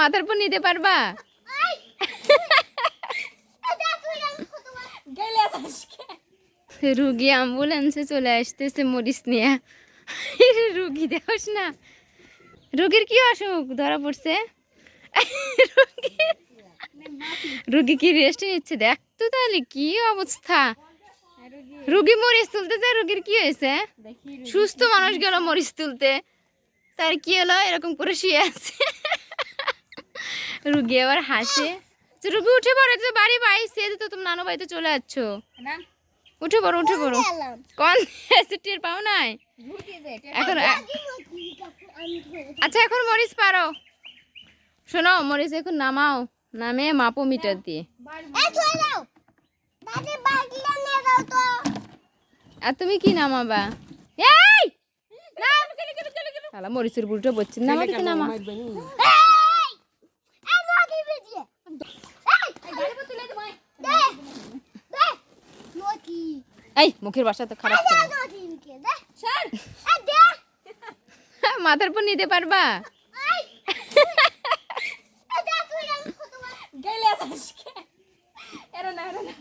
মাথার উপর নিতে পারবা? রুগী অ্যাম্বুলেন্সে চলে আসতেছে মরিস নিয়ে। রুগী দেখোস না। রুগীর কি অসুখ? ধরা পড়ছে। রুগী- রুগী কি রেস্ট নিচ্ছে? দেখ তো তাহলে কি অবস্থা। রুগী মরিচ তুলতে যায় রুগীর কি হয়েছে? সুস্থ মানুষ গেল মরিচ তুলতে। তার কি হলো? এরকম করে শুয়ে আছে। রুগী আবার হাসে রুগী উঠে পড়ে তো বাড়ি পাইছে তো তুমি নানু বাড়িতে চলে যাচ্ছ না উঠে পড়ো উঠে পড়ো কোন টের পাও নাই এখন আচ্ছা এখন মরিচ পারো শোনো মরিচ এখন নামাও নামে মাপো মিটার দিয়ে আর তুমি কি নামাবা এই মরিচের বুলটা বলছেন না মরিচ নামা এই মুখের বাসা তো খারাপ মাথার উপর নিতে পারবা? গেলে আজকে। এরো না না।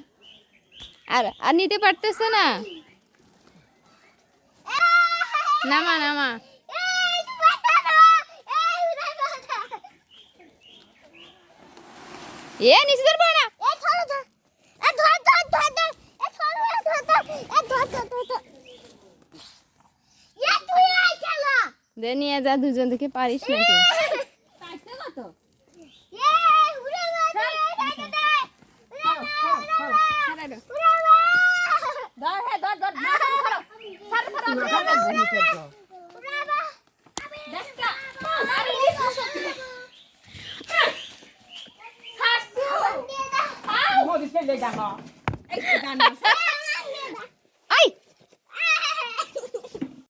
আর আর নিতে পারতেছে না? নামা নামা। এ নিচে ধরবো না। দে নিয়ে যা দুজন থেকে পারিস নাকি হ্যাঁ দেখো